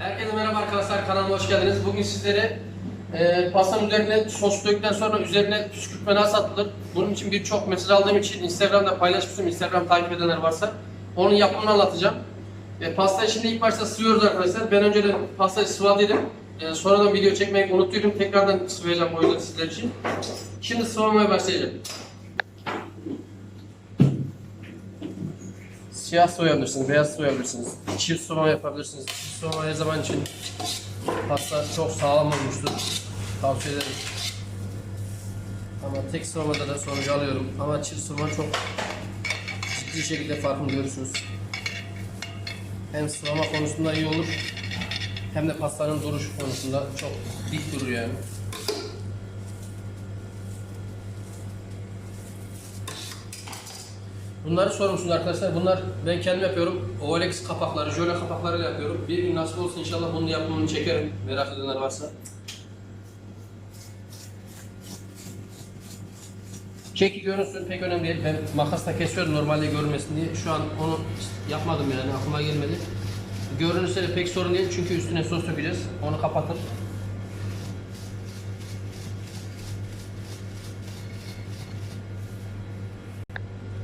Herkese merhaba arkadaşlar kanalıma hoş geldiniz. Bugün sizlere e, pastanın üzerine sos döktükten sonra üzerine püskürtme nasıl atılır? Bunun için birçok mesaj aldığım için Instagram'da paylaşmıştım. Instagram takip edenler varsa onun yapımını anlatacağım. E, pastayı şimdi ilk başta sıvıyoruz arkadaşlar. Ben önceden pastayı sıvadıydım. E, sonradan video çekmeyi unuttuydum. Tekrardan sıvayacağım o yüzden sizler için. Şimdi sıvamaya başlayacağım. Siyah soyabilirsiniz, beyaz soyabilirsiniz, çift soğuma yapabilirsiniz. Çift soğuma her zaman için pasta çok sağlam olmuştur. Tavsiye ederim. Ama tek soğumada da sonucu alıyorum. Ama çift soğuma çok ciddi şekilde farkını görürsünüz. Hem sıvama konusunda iyi olur, hem de pastanın duruşu konusunda çok dik durur yani. Bunları sormuşsunuz arkadaşlar. Bunlar ben kendim yapıyorum. OLX kapakları, jöle kapaklarıyla yapıyorum. Bir gün nasip olsun inşallah bunun yapımını çekerim. Merak edenler varsa. Keki görünsün pek önemli değil. Ben makasla kesiyorum normalde görünmesin diye. Şu an onu yapmadım yani aklıma gelmedi. Görünürse de pek sorun değil çünkü üstüne sos dökeceğiz. Onu kapatır.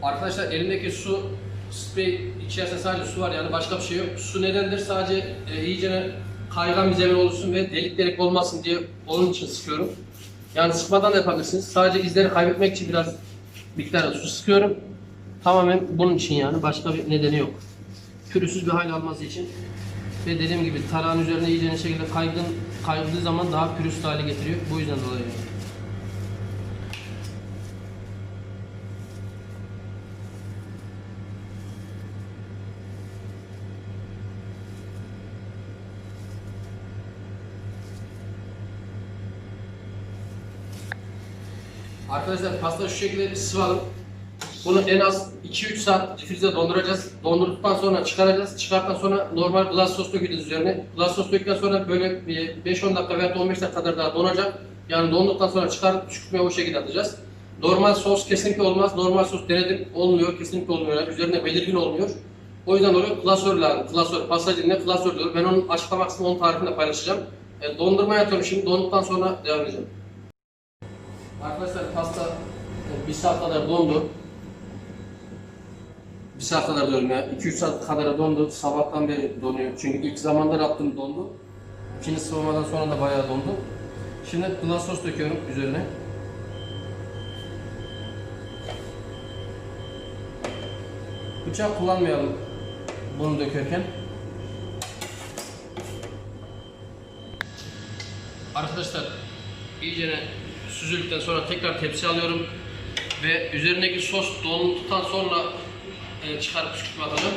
Arkadaşlar elimdeki su sprey içerisinde sadece su var yani başka bir şey yok. Su nedendir? Sadece e, iyicene kaygan bir zemin olsun ve delik delik olmasın diye onun için sıkıyorum. Yani sıkmadan da yapabilirsiniz. Sadece izleri kaybetmek için biraz miktarda su sıkıyorum. Tamamen bunun için yani başka bir nedeni yok. Pürüzsüz bir hal alması için ve dediğim gibi tarağın üzerine iyice şekilde kaygın kayıldığı zaman daha pürüzsüz hale getiriyor. Bu yüzden dolayı. Arkadaşlar pasta şu şekilde sıvalım. Bunu en az 2-3 saat difrize donduracağız. Dondurduktan sonra çıkaracağız. Çıkarttıktan sonra normal glass sos dökeceğiz üzerine. Glass sos döktükten sonra böyle bir 5-10 dakika veya 15 dakika kadar daha donacak. Yani donduktan sonra çıkarıp püskürtmeye o şekilde atacağız. Normal sos kesinlikle olmaz. Normal sos denedim. Olmuyor. Kesinlikle olmuyor. Yani üzerine belirgin olmuyor. O yüzden dolayı klasör lazım. Klasör. Pasta dilinde klasör diyor. Ben onun açıklama kısmında onun tarifini de paylaşacağım. E, dondurmaya atıyorum şimdi. Donduktan sonra devam edeceğim. Arkadaşlar pasta e, bir saat kadar dondu. Bir saat kadar diyorum ya. 2-3 saat kadar dondu. Sabahtan beri donuyor. Çünkü ilk zamanlar attım dondu. İkinci sıvamadan sonra da bayağı dondu. Şimdi glass sos döküyorum üzerine. Bıçak kullanmayalım bunu dökerken. Arkadaşlar iyicene süzüldükten sonra tekrar tepsi alıyorum ve üzerindeki sos donduktan sonra e, çıkarıp püskürtme atacağım.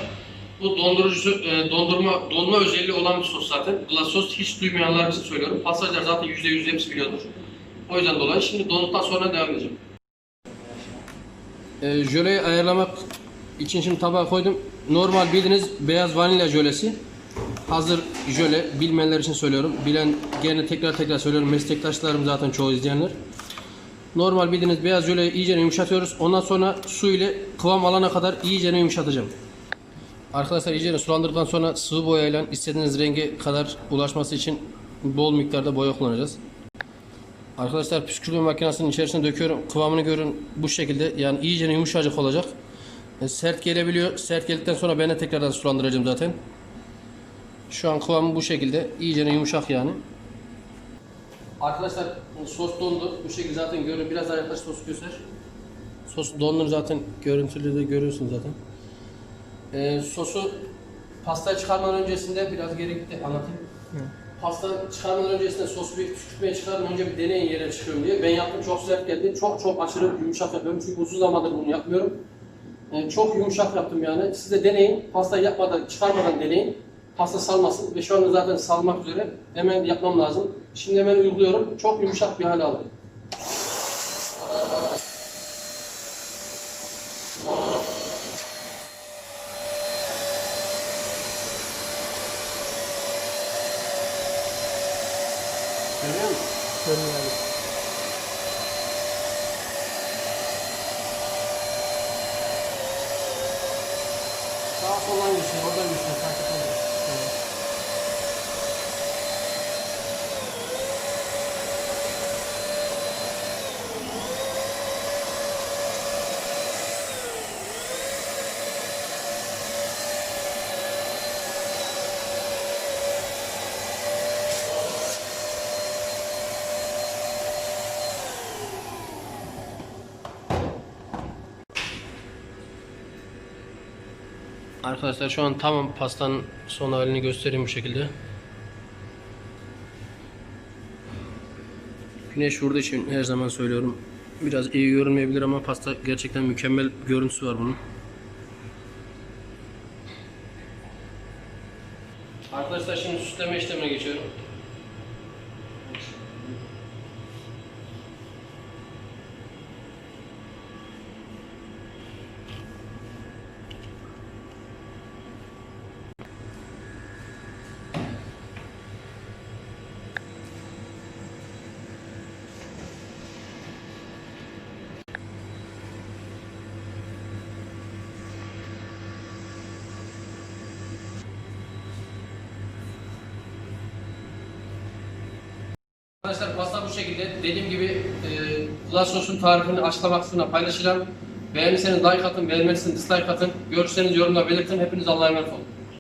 Bu dondurucu, e, dondurma, donma özelliği olan bir sos zaten. Glass sos hiç duymayanlar için söylüyorum. Pastacılar zaten %100 hepsi biliyordur. O yüzden dolayı şimdi donduktan sonra devam edeceğim. E, jöleyi ayarlamak için şimdi tabağa koydum. Normal bildiğiniz beyaz vanilya jölesi. Hazır jöle bilmeyenler için söylüyorum. Bilen gene tekrar tekrar söylüyorum. Meslektaşlarım zaten çoğu izleyenler. Normal bildiğiniz beyaz jöleyi iyice yumuşatıyoruz. Ondan sonra su ile kıvam alana kadar iyice yumuşatacağım. Arkadaşlar iyice sulandırdıktan sonra sıvı boyayla istediğiniz renge kadar ulaşması için bol miktarda boya kullanacağız. Arkadaşlar püskürtme makinesinin içerisine döküyorum. Kıvamını görün bu şekilde. Yani iyice yumuşacık olacak. E, sert gelebiliyor. Sert geldikten sonra ben de tekrardan sulandıracağım zaten. Şu an kıvamı bu şekilde. İyice yumuşak yani. Arkadaşlar sos dondu. Bu şekilde zaten görün. Biraz daha yaklaş sos göster. Sos dondu zaten. Görüntülü de görüyorsun zaten. Ee, sosu pastayı çıkarmadan öncesinde biraz gitti anlatayım. Pasta çıkarmadan öncesinde sosu bir püskürtmeye çıkarmadan önce bir deneyin yere çıkıyorum diye. Ben yaptım çok sert geldi. Çok çok aşırı yumuşak yapıyorum çünkü uzun zamandır bunu yapmıyorum. Ee, çok yumuşak yaptım yani. Siz de deneyin. Pastayı yapmadan, çıkarmadan deneyin. Pasta salmasın ve şu anda zaten salmak üzere. Hemen yapmam lazım. Şimdi hemen uyguluyorum. Çok yumuşak bir hale aldı. Görüyor musun? Görünüyor. Sağa soldan geçiyor, oradan geçiyor. Arkadaşlar şu an tamam pastanın son halini göstereyim bu şekilde. Güneş vurduğu için her zaman söylüyorum. Biraz iyi görünmeyebilir ama pasta gerçekten mükemmel görüntüsü var bunun. Arkadaşlar şimdi süsleme işlemine geçiyorum. Arkadaşlar pasta bu şekilde. Dediğim gibi e, glass sosun tarifini açıklama kısmına paylaşacağım. Beğenirseniz like atın, beğenmezseniz dislike atın. Görüşlerinizi yorumla belirtin. Hepiniz Allah'a emanet olun.